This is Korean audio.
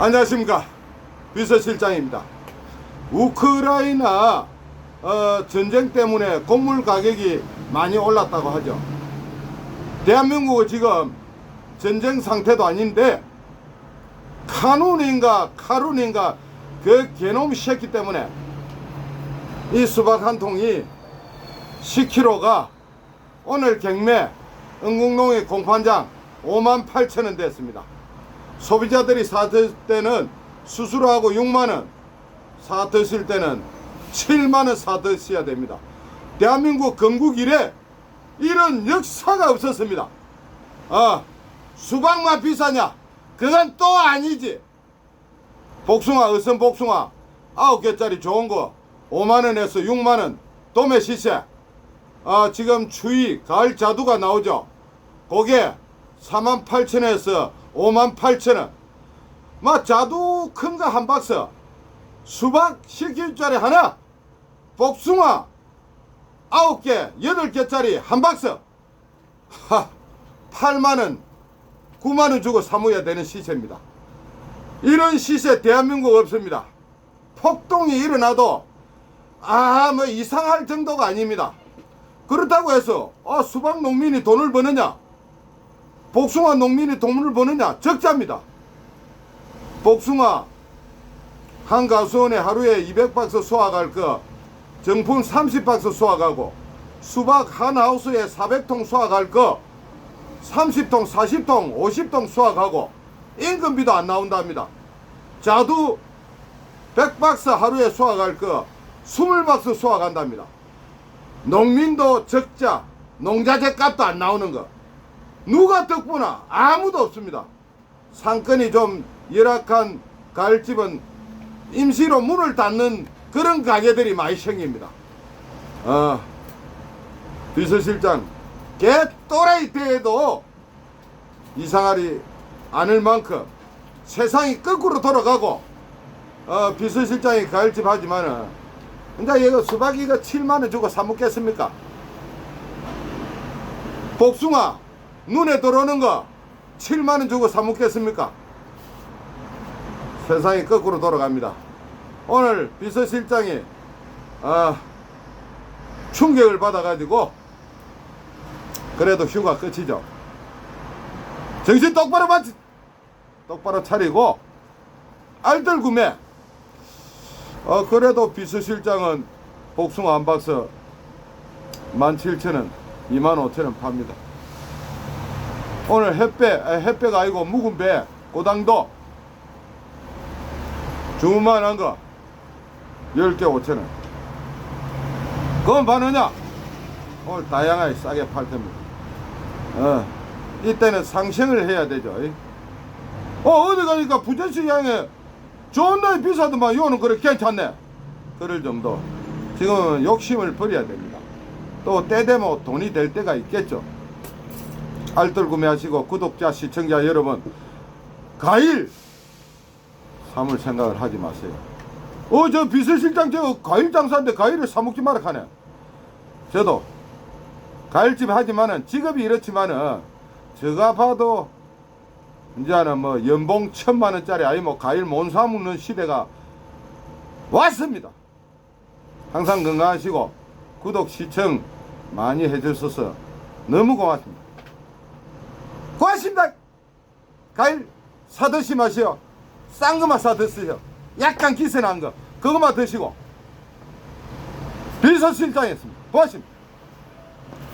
안녕하십니까 비서실장입니다. 우크라이나 어, 전쟁 때문에 곡물 가격이 많이 올랐다고 하죠. 대한민국은 지금 전쟁 상태도 아닌데 카눈인가 카룬인가 그 개놈 새끼 때문에 이 수박 한 통이 10kg가 오늘 경매 응국농의 공판장 5만 8천 원 됐습니다. 소비자들이 사들 때는 수수료하고 6만 원, 사 드실 때는 7만 원 사 드셔야 됩니다. 대한민국 건국 이래 이런 역사가 없었습니다. 아, 수박만 비싸냐? 그건 또 아니지. 복숭아, 어선 복숭아, 9개짜리 좋은 거 5만 원에서 6만 원, 도매 시세. 아, 지금 추위, 가을 자두가 나오죠. 그게 4만 8천 원에서 5만 8천 원. 막 자두 큰 거 한 박스, 수박 10kg짜리 하나, 복숭아 9개, 8개짜리 한 박스. 하, 8만 원, 9만 원 주고 사모야 되는 시세입니다. 이런 시세 대한민국 없습니다. 폭동이 일어나도 아 뭐 이상할 정도가 아닙니다. 그렇다고 해서 아, 수박 농민이 돈을 버느냐? 복숭아 농민이 돈을 버느냐? 적자입니다. 복숭아 한 가수원에 하루에 200박스 수확할 거 정품 30박스 수확하고 수박 한 하우스에 400통 수확할 거 30통, 40통, 50통 수확하고 인건비도 안 나온답니다. 자두 100박스 하루에 수확할 거 20박스 수확한답니다. 농민도 적자, 농자재 값도 안 나오는 거. 누가 덕분나 아무도 없습니다. 상권이 좀 열악한 가을집은 임시로 문을 닫는 그런 가게들이 많이 생깁니다. 아, 비서실장, 개 또라이 때에도 이상하리 않을 만큼 세상이 거꾸로 돌아가고 어, 비서실장이 가을집 하지만은 근데 이거 수박이가 7만원 주고 사 먹겠습니까? 복숭아 눈에 들어오는 거 7만 원 주고 사 먹겠습니까? 세상이 거꾸로 돌아갑니다. 오늘 비서실장이 아, 충격을 받아가지고 그래도 휴가 끝이죠. 정신 똑바로 맞 똑바로 차리고 알들 구매. 어 그래도 비서실장은 복숭아 한 박스 17,000원, 25,000원 팝니다. 오늘 햇배, 아, 햇배가 아니고 묵은 배, 고당도 주문만 거 10개 5,000원. 그건 반느냐? 오늘 다양하게 싸게 팔 겁니다. 어, 이때는 상생을 해야 되죠. 이. 어, 어디 가니까 부전시장에 좋은 날이 비싸더만 요는 그래 괜찮네. 그럴 정도. 지금 욕심을 버려야 됩니다. 또 때 되면 돈이 될 때가 있겠죠. 알뜰 구매하시고 구독자 시청자 여러분 과일 삼을 생각을 하지 마세요. 어 저 비서실장 저 과일 장사인데 과일을 사 먹지 마라 하네. 저도 과일집 하지만은 직업이 이렇지만은 제가 봐도 이제는 뭐 연봉 천만 원짜리 아니 뭐 과일 못 사 먹는 시대가 왔습니다. 항상 건강하시고 구독 시청 많이 해주셔서 너무 고맙습니다. 고맙습니다. 과일 사드시 마시오. 싼 거만 사 드세요. 약간 기세 난 거. 그것만 드시고. 비서 실장이었습니다. 고맙습니다.